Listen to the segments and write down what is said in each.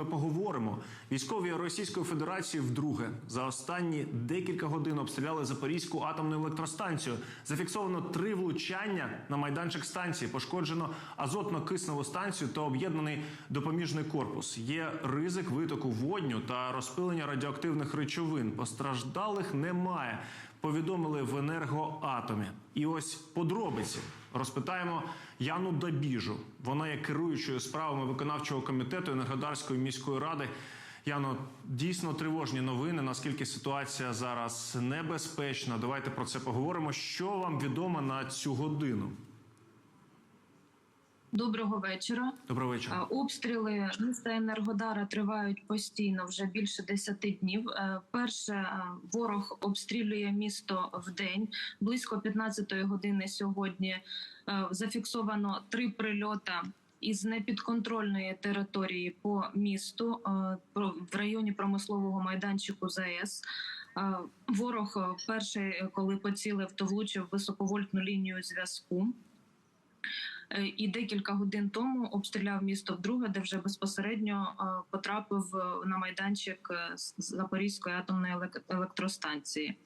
ми поговоримо. Військові Російської Федерації вдруге за останні декілька годин обстріляли Запорізьку атомну електростанцію. Зафіксовано три влучання на майданчик станції. Пошкоджено азотно-кисневу станцію та об'єднаний допоміжний корпус. Є ризик витоку водню та розпилення радіоактивних речовин. Постраждалих немає. Повідомили в енергоатомі. І ось подробиці розпитаємо Яну Дабіжу. Вона є керуючою справами виконавчого комітету Енергодарської міської ради. Яно, дійсно тривожні новини. Наскільки ситуація зараз небезпечна? Давайте про це поговоримо. Що вам відомо на цю годину? Доброго вечора. Доброго вечора. Обстріли міста Енергодара тривають постійно вже більше 10 днів. Е, Перше е, ворог обстрілює місто в день. Близько 15-ї години сьогодні е, зафіксовано три прильота. Із непідконтрольної території по місту в районі промислового майданчику ЗАЕС. Ворог перший, коли поцілив, то влучив високовольтну лінію зв'язку. Е, і декілька годин тому обстріляв місто вдруге, де вже безпосередньо е, потрапив е, на майданчик Запорізької атомної елек- електростанції.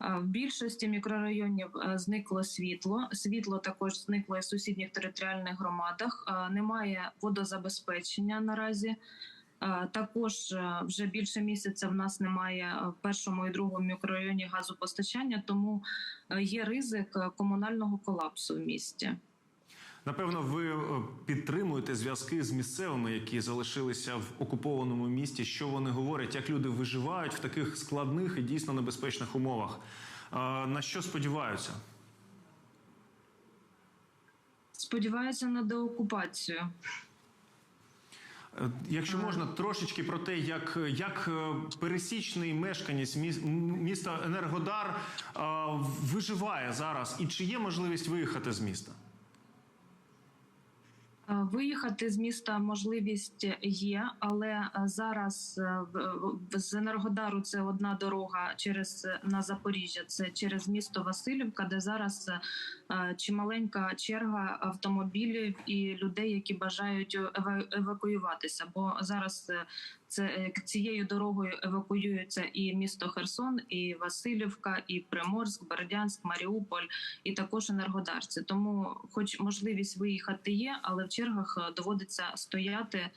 В більшості мікрорайонів зникло світло. Світло також зникло і в сусідніх територіальних громадах. Немає водозабезпечення наразі. Також вже більше місяця в нас немає в першому і другому мікрорайоні газопостачання, тому є ризик комунального колапсу в місті. Напевно, ви е, підтримуєте зв'язки з місцевими, які залишилися в окупованому місті. Що вони говорять, як люди виживають в таких складних і дійсно небезпечних умовах? Е, На що сподіваються? Сподіваюся на деокупацію. Е, Якщо можна трошечки про те, як, як е, пересічний мешканець міс- міста Енергодар е, виживає зараз, і чи є можливість виїхати з міста? Е, Виїхати з міста можливість є, але е, зараз е, з Енергодару це одна дорога через на Запоріжжя. Це через місто Васильівка, де зараз чималенька черга автомобілів і людей, які бажають ева- евакуюватися. Бо зараз це е, цією дорогою евакуюються і місто Херсон, і Васильівка, і Приморськ, Бердянськ, Маріуполь, і також енергодарці. Тому, хоч можливість виїхати є, але в чергах е, доводиться стояти е,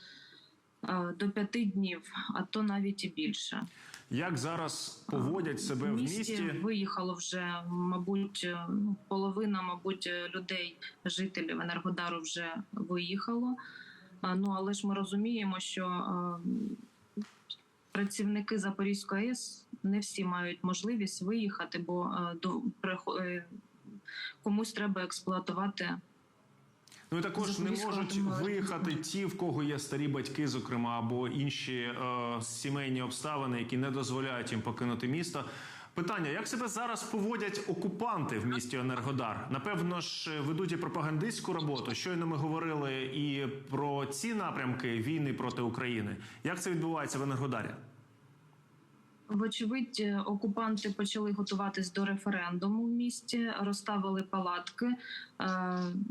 до п'яти днів, а то навіть і більше. Як зараз поводять себе в місті? виїхало вже, мабуть, половина, мабуть, людей, жителів Енергодару вже виїхало. Ну але ж ми розуміємо, що е, працівники Запорізької АЕС не всі мають можливість виїхати, бо е, до е, комусь треба експлуатувати Ну і також не можуть виїхати ті, в кого є старі батьки, зокрема, або інші е, сімейні обставини, які не дозволяють їм покинути місто. Питання: як себе зараз поводять окупанти в місті Енергодар? Напевно ж, ведуть і пропагандистську роботу. Щойно ми говорили і про ці напрямки війни проти України. Як це відбувається в Енергодарі? Вочевидь, е, окупанти почали готуватись до референдуму в місті, розставили палатки е,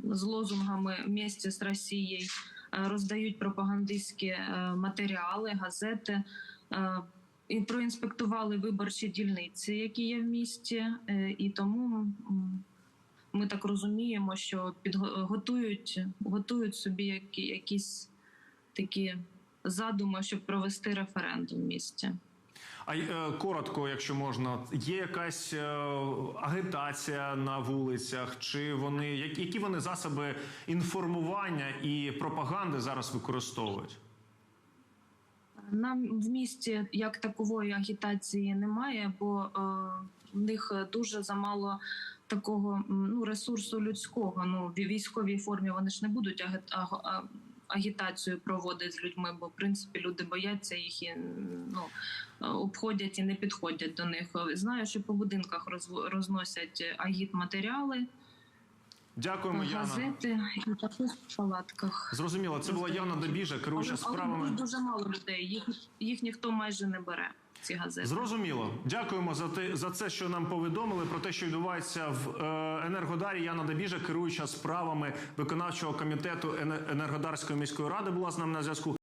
з лозунгами «Місті з Росією», е, роздають пропагандистські матеріали, газети. І проінспектували виборчі дільниці, які є в місті, е, і тому ми так розуміємо, що підго- готують, собі які, якісь такі задуми, щоб провести референдум в місті. А е, коротко, якщо можна, є якась е, агітація на вулицях, чи вони які вони засоби інформування і пропаганди зараз використовують? Нам в місті як такової агітації немає, бо е, в них дуже замало такого ну, ресурсу людського. Ну, в військовій формі вони ж не будуть агітацію проводити з людьми, бо в принципі люди бояться їх і ну, обходять і не підходять до них. Знаю, що по будинках розносять агіт матеріали, Дякуємо, Яна. газети і також в палатках. Зрозуміло, це була Яна Добіжа, керуюча Але, але справами. дуже, мало людей. Їх, їх ніхто майже не бере. Ці газети. Зрозуміло. Дякуємо за те за це, що нам повідомили про те, що відбувається в е, Енергодарі. Яна Добіжа, керуюча справами виконавчого комітету Ене- Енергодарської міської ради, була з нами на зв'язку.